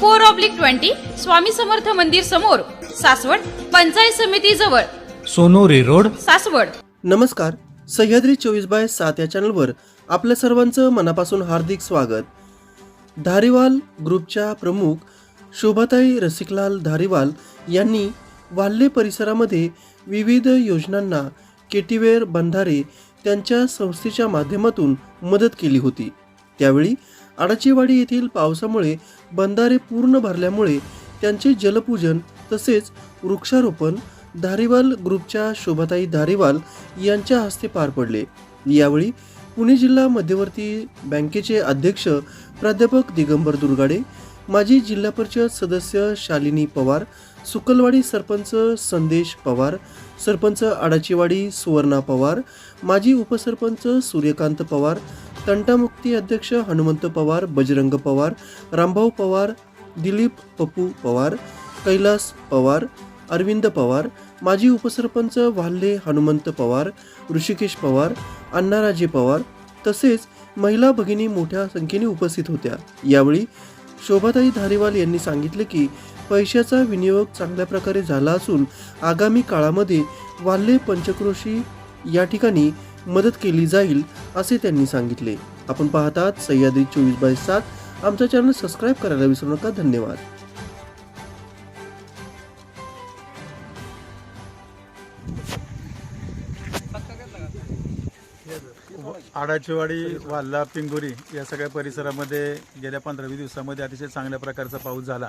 four oblique twenty Swami Samarth मंदिर समोर सासवड पंचायत समिती जवळ. सोनोरी रोड. सासवड. नमस्कार. सह्याद्री चोवीस बाय सात या चॅनलवर आपल्या सर्वांचं मनापासून हार्दिक स्वागत. धारीवाल ग्रुपच्या प्रमुख शोभाताई रसिकलाल धारीवाल यांनी वाल्हे परिसरामध्ये विविध योजनांना केटीवेर बंधारे त्यांच्या संस्थेच्या माध्यमातून मदत केली होती. त्यावेळी आडाचीवाडी येथील पावसामुळे बंधारे पूर्ण भरल्यामुळे त्यांचे जलपूजन तसेच वृक्षारोपण धारीवाल ग्रुपच्या शोभाताई धारीवाल यांच्या हस्ते पार पडले. यावेळी पुणे जिल्हा मध्यवर्ती बँकेचे अध्यक्ष प्राध्यापक दिगंबर दुर्गाडे माजी जिल्हा परिषद सदस्य शालिनी पवार सुकलवाडी सरपंच संदेश पवार सरपंच आडाचीवाडी सुवर्णा पवार माजी उपसरपंच सूर्यकांत पवार तंटामुक्ती अध्यक्ष हनुमंत पवार बजरंग पवार रामभाऊ पवार दिलीप पप्पू पवार कैलास पवार अरविंद पवार माजी उपसरपंच वाल्हे हनुमंत पवार ऋषिकेश पवार अण्णाराजे पवार तसेच महिला भगिनी मोठ्या संख्येने उपस्थित होत्या. यावेळी शोभाताई धारीवाल यांनी सांगितले की पैशाचा विनियोग चांगल्या प्रकारे झाला असून आगामी काळामध्ये वाल्हे पंचक्रोशी या ठिकाणी मदत केली जाईल असे त्यांनी सांगितले. आपण पाहतात सह्याद्री चोवीस बाय सात आमचा चॅनल सबस्क्राईब करायला विसरू नका. धन्यवाद. आडाचीवाडी वाल्ला पिंगुरी या सगळ्या परिसरामध्ये गेल्या पंधरावी दिवसामध्ये अतिशय चांगल्या प्रकारचा पाऊस झाला.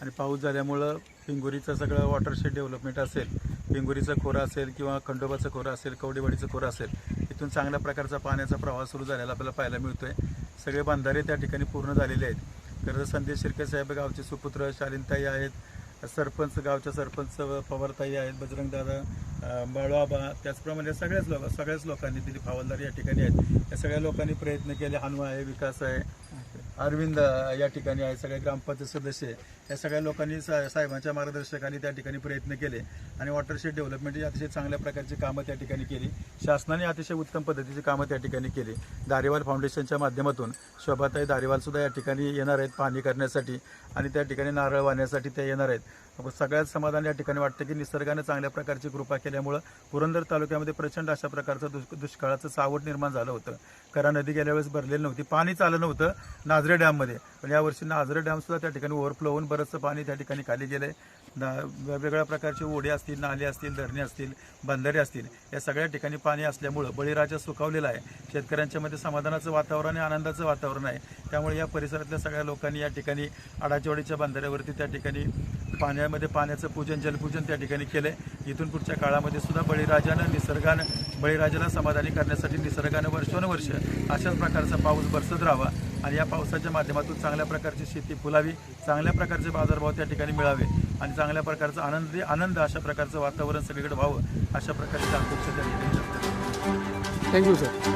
आणि पाऊस झाल्यामुळं पिंगुरीचं सगळं वॉटरशेड डेव्हलपमेंट असेल पिंगुरीचं खोरं असेल किंवा खंडोबाचं खोरं असेल कवडेवाडीचं खोरं असेल तिथून चांगल्या प्रकारचा पाण्याचा प्रवाह सुरू झालेला आपल्याला पाहायला मिळतोय. सगळे बंधारे त्या ठिकाणी पूर्ण झालेले आहेत. तर संदेश शिर्के साहेब गावचे सुपुत्र शालीनताई आहेत सरपंच गावच्या सरपंच पवारताई आहेत बजरंगदादा अं, त्याचप्रमाणे सगळ्याच लोक सगळ्याच लोकांनी दिली फावलदार या ठिकाणी आहेत. या सगळ्या लोकांनी प्रयत्न केले हनुमा आहे विकास आहे. अरविंद या ठिकाणी आहे सगळे ग्रामपंचायत सदस्य या सगळ्या लोकांनी सा साहेबांच्या मार्गदर्शकांनी त्या ठिकाणी प्रयत्न केले आणि वॉटरशेड डेव्हलपमेंटची अतिशय चांगल्या प्रकारची कामं त्या ठिकाणी केली. शासनाने अतिशय उत्तम पद्धतीची कामं त्या ठिकाणी केली. दारेवाल फाउंडेशनच्या माध्यमातून शोभाताई दारेवालसुद्धा या ठिकाणी येणार आहेत पाहणी करण्यासाठी आणि त्या ठिकाणी नारळ वाहण्यासाठी त्या येणार आहेत. सगळ्यात समाधान या ठिकाणी वाटतं की निसर्गाने चांगल्या प्रकारची कृपा केल्यामुळं पुरंदर तालुक्यामध्ये प्रचंड अशा प्रकारचं दुष् दुष्काळाचं सावट निर्माण झालं होतं. करा नदी गेल्या वेळेस भरलेलं नव्हती पाणीच आलं नव्हतं. नाझरे डॅममध्ये. पण यावर्षी नाझरे डॅमसुद्धा त्या ठिकाणी ओव्हरफ्लो होऊन बरंचसं पाणी त्या ठिकाणी खाली गेलं आहे ना वेगवेगळ्या प्रकारचे ओढे असतील नाले असतील धरणे असतील बंधारे असतील या सगळ्या ठिकाणी पाणी असल्यामुळं बळीराजा सुखावलेला आहे. शेतकऱ्यांच्यामध्ये समाधानाचं वातावरण आहे आनंदाचं वातावरण आहे. त्यामुळे या परिसरातल्या सगळ्या लोकांनी या ठिकाणी आडाचवाडीच्या बंधाऱ्यावरती त्या ठिकाणी पाण्यामध्ये पाण्याचं पूजन जलपूजन त्या ठिकाणी केलं आहे इथून पुढच्या काळामध्ये सुद्धा बळीराजानं निसर्गानं बळीराजाला समाधानी करण्यासाठी निसर्गानं वर्षानुवर्ष अशाच प्रकारचा पाऊस बरसत राहावा आणि या पावसाच्या माध्यमातून चांगल्या प्रकारची शेती फुलावी चांगल्या प्रकारचे बाजारभाव त्या ठिकाणी मिळावे. आणि चांगल्या प्रकारचा आनंद आनंद अशा प्रकारचं वातावरण सगळीकडे व्हावं अशा प्रकारची अपेक्षा त्या ठिकाणी थँक्यू सर